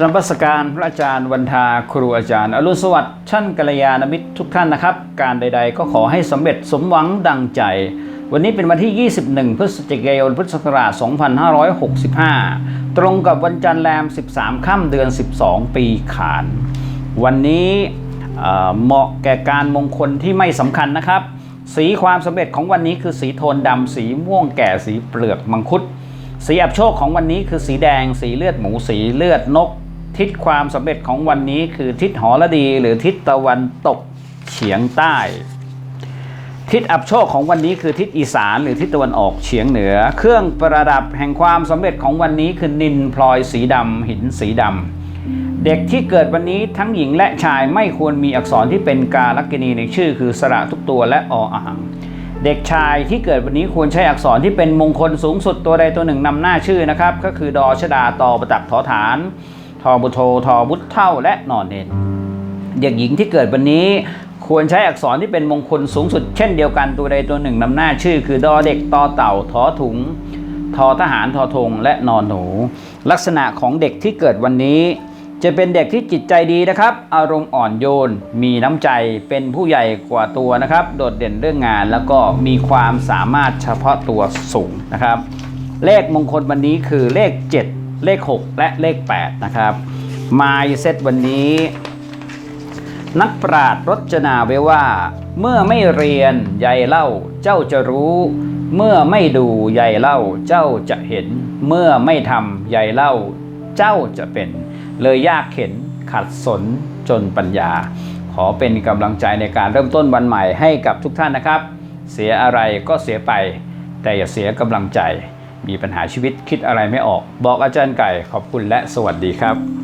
รัมสการพระอาจารย์วันทาครูอาจารย์ อรุณสวัสดิ์ท่านกัลยาณมิตรทุกท่านนะครับ การใดๆ ก็ขอให้สำเร็จสมหวังดังใจ วันนี้เป็นวันที่ 21 พฤศจิกายน พุทธศักราช 2565 ตรงกับวันจันทร์แรม 13 ค่ำเดือน 12 ปีขาน วันนี้เอ่อเหมาะแก่การมงคลที่ไม่สำคัญนะครับ สีความสำเร็จของวันนี้คือสีโทนดำสีม่วงแก่สีเปลือกมังคุด สีอับโชคของวันนี้คือสีแดง สีเลือดหมูสีเลือดนก ทิศความสำเร็จของวันนี้คือทิศหอระดี หรือทิศตะวันตกเฉียงใต้ ทิศอับโชคของวันนี้คือทิศอีสาน หรือทิศตะวันออกเฉียงเหนือ เครื่องประดับแห่งความสำเร็จของวันนี้คือนินพลอยสีดำหินสีดำเด็กที่เกิดวันนี้ทั้งหญิงและชายไม่ควรมีอักษรที่เป็นกาลกินีในชื่อคือสระทุกตัวและออ่าง เด็กชายที่เกิดวันนี้ควรใช้อักษรที่เป็นมงคลสูงสุดตัวใดตัวหนึ่งนำหน้าชื่อนะครับ ก็คือดอชดาตอประตักถอฐาน ทอบุโททอบุตเท่าและนอนเนนเด็กหญิงที่เกิดวันนี้ควรใช้อักษรที่เป็นมงคลสูงสุด เช่นเดียวกันตัวใดตัวหนึ่งนำหน้าชื่อ คือดอเด็กตอเต่าทอถุง ทอทหารทอธงและนอนหนู ลักษณะของเด็กที่เกิดวันนี้ จะเป็นเด็กที่จิตใจดีนะครับ อารมณ์อ่อนโยน มีน้ำใจ เป็นผู้ใหญ่กว่าตัวนะครับ โดดเด่นเรื่องงาน แล้วก็มีความสามารถเฉพาะตัวสูงนะครับ เลขมงคลวันนี้คือเลข 7 เลข 6 และเลข 8 นะครับมายเซตวันนี้ นักปราชญ์รจนาไว้ว่า เมื่อไม่เรียนใยเล่าเจ้าจะรู้ เมื่อไม่ดูใยเล่าเจ้าจะเห็น เมื่อไม่ทำใยเล่า เจ้าจะเป็น เลยยากเข็นขัดสนจนปัญญา ขอเป็นกำลังใจในการเริ่มต้นวันใหม่ให้กับทุกท่านนะครับ เสียอะไรก็เสียไป แต่อย่าเสียกำลังใจ มีปัญหาชีวิตคิดอะไรไม่ออก บอกอาจารย์ไก่ขอบคุณและสวัสดีครับ